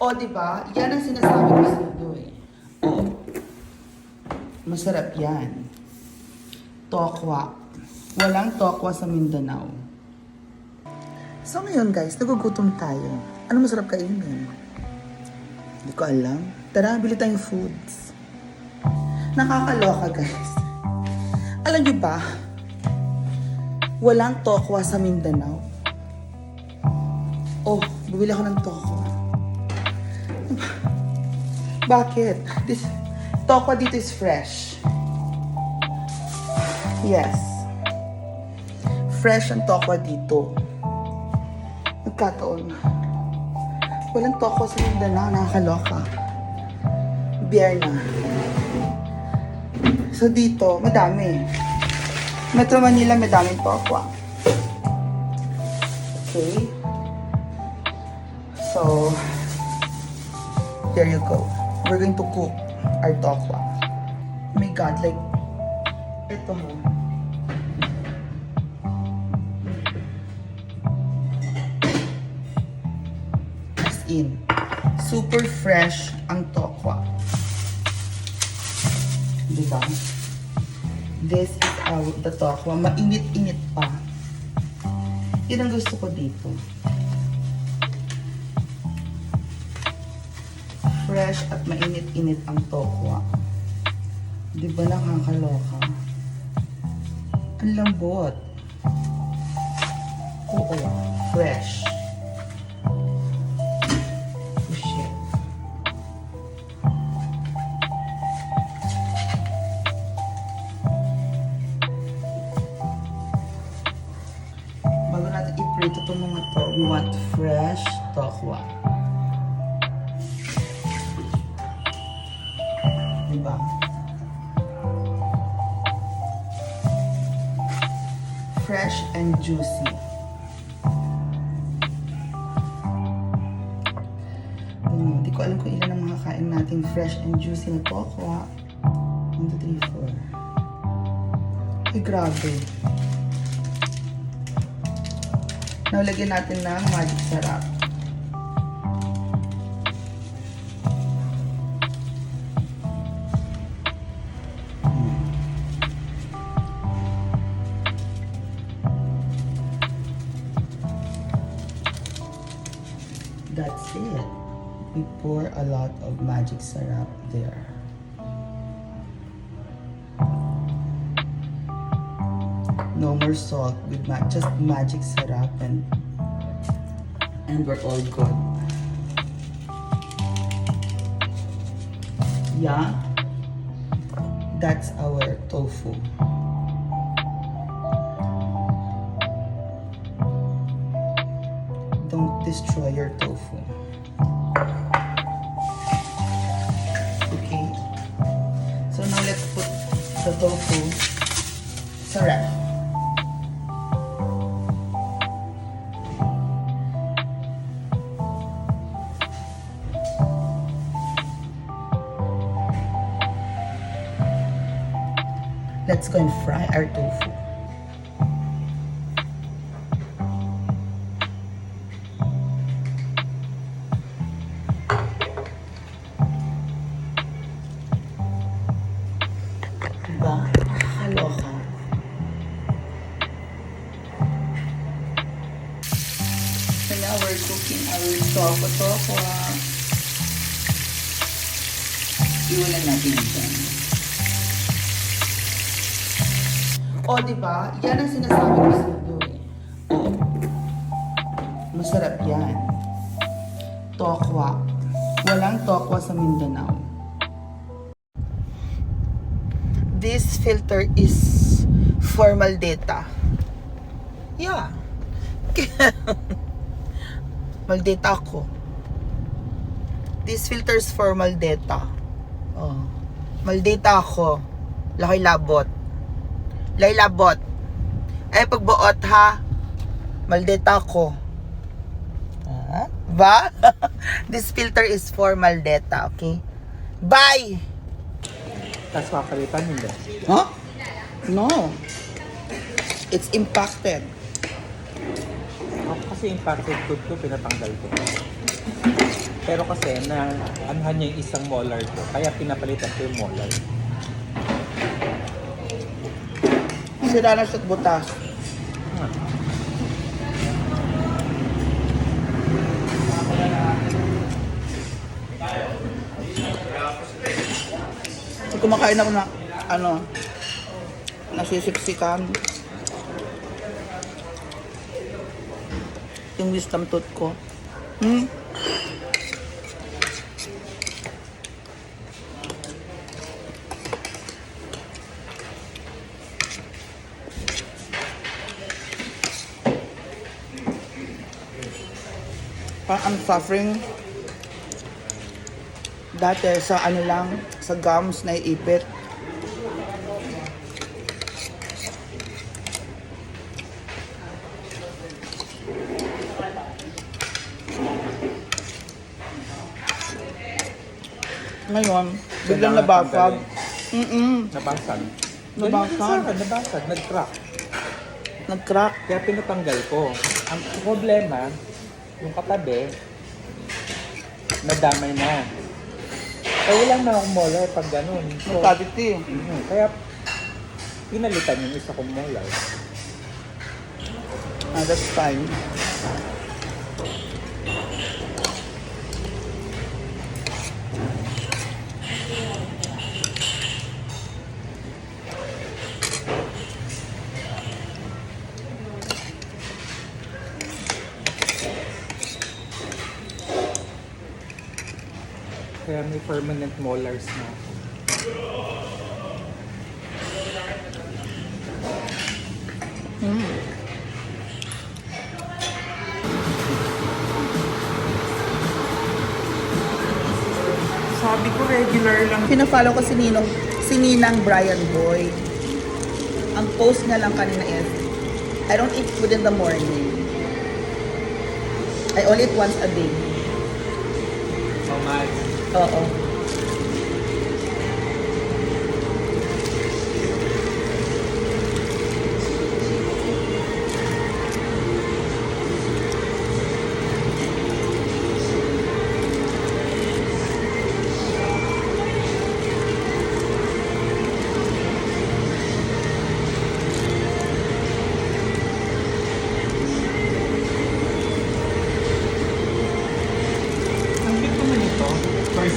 O, di ba? Yan ang sinasabi ko sa inyo eh. O. Masarap yan. Tokwa. Walang tokwa sa Mindanao. So ngayon guys, nagugutom tayo. Ano masarap kainin? Hindi ko alam. Tara, bili tayong foods. Nakakaloka guys. Alam niyo ba, walang tokwa sa Mindanao. Oh, bibili ako ng tokwa. Bakit? This, tokwa dito is fresh. Yes. Fresh ang tokwa dito. Nagkataon. Walang tokwa sa Mindanao. Nakakaloka. Beer na. So dito, madami. Metro Manila, madaming tokwa. Okay. So, there you go. We're going to cook our tokwa. Oh my God, like, ito mo. As in, super fresh ang tokwa. Diba? This is our, the tokwa. Mainit-init pa. Yun ang gusto ko dito. Fresh at mainit-init ang tokwa. Di ba nakakaloka? Ang lambot. Oo, fresh. Oh shit. Bago natin i-prito itong mga to, we want fresh tokwa. Fresh and juicy. Hindi ko alam kung ilan ang makakain natin fresh and juicy na tokwa. 1, 2, 3, 4. Ay, grabe. Nalagyan natin ng magic sarap. That's it. We pour a lot of magic syrup there. No more salt with ma- just magic syrup and and we're all good. Yeah. That's our tofu. Destroy your tofu. Okay. So now let's put the tofu sa ref. Let's go and fry our tofu. Iwanan natin dyan. O, di ba? Yan ang sinasabi ko sa inyo eh. O, masarap yan. Tokwa. Walang tokwa sa Mindanao. This filter is formal data. Yeah. Maldata ako. This filter is formal data. Oh. Maldata ako. Laki labot. Lay labot. Ay pagbuot ha. Maldita ko. Ah, ba? This filter is for Maldita, okay? Bye! Tapos kakalitan hindi. Huh? No. It's impacted. Ako kasi impacted food ko, pinatanggal ko. Pero kasi na anuhan niya yung isang molar ko. Kaya pinapalitan ko yung molar. Sira na siya't butas. Ah. Kumakain ako na, ano, nasisiksikan. Yung wisdom tooth ko. Hmm? Parang I'm suffering dati sa ano lang, sa gums na iipit. Ngayon, biglang nabasag. Mm-mm. Nabasag. Nabasag. Akin, Nabasag. Nag-crack. Nag-crack. Kaya pinatanggal ko. Ang problema, yung katabi, nadamay na. Kaya lang na akong molar pag ganun. So, Cavity. Mhm. Kaya pinalitan yung isa kong molar. Ah, that's fine. Kaya may permanent molars na ako. Mm. Sabi ko regular lang. Pina-follow ko si Ninong, si Ninang Brian Boy. Ang post niya lang kanina is, I don't eat food in the morning. I only eat once a day. So much. Oo.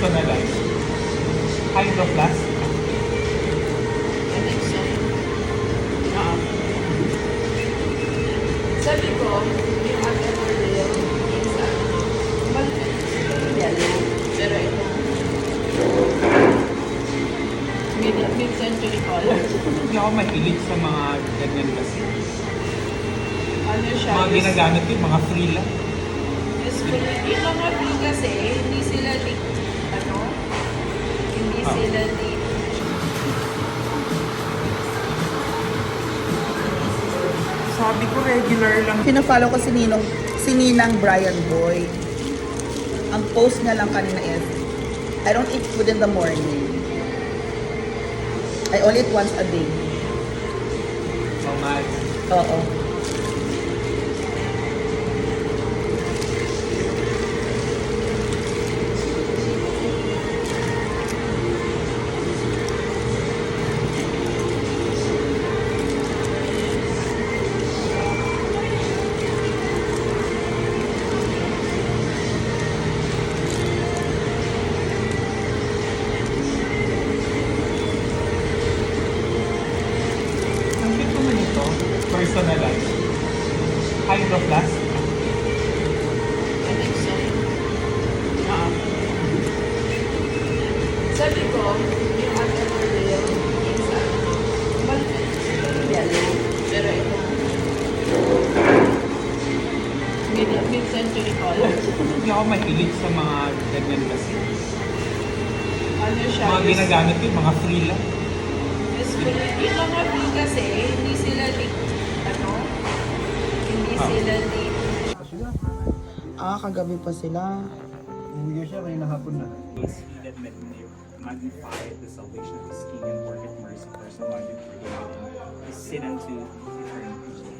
Personalized. Hydroplast. Ah. Sabi ko, yung ate ko yung is ano, yellow. Pero ito, mid, mid-century color. Hindi ako mahilig sa mga ganyan kasi. Ano siya? Mga ginagamit yung mga free lang. useful. Yung mga free kasi, hindi sila hindi Ah. sila Sabi ko regular lang. Pina-follow ko si Ninong, si Ninang Brian Boy. Ang post niya lang kanina is, I don't eat food in the morning. I only eat once a day. So much. Oo. Personalized. Hydroplast. ano so, Ah. Sabi ko, yung ate ko yung ano, mal- yellow. Pero ito, mid, mid-century color. Hindi ako mahilig sa mga ganyan kasi. Ano siya? Mga ginagamit yung mga free lang. useful. Yung mga free kasi, hindi sila ano, hindi Ah. sila Ah, kagabi pa sila. Bumigay siya kayo hapon na. is he that mag- magnified the salvation of his king and worketh mercy for someone who forgave his sin unto eternity.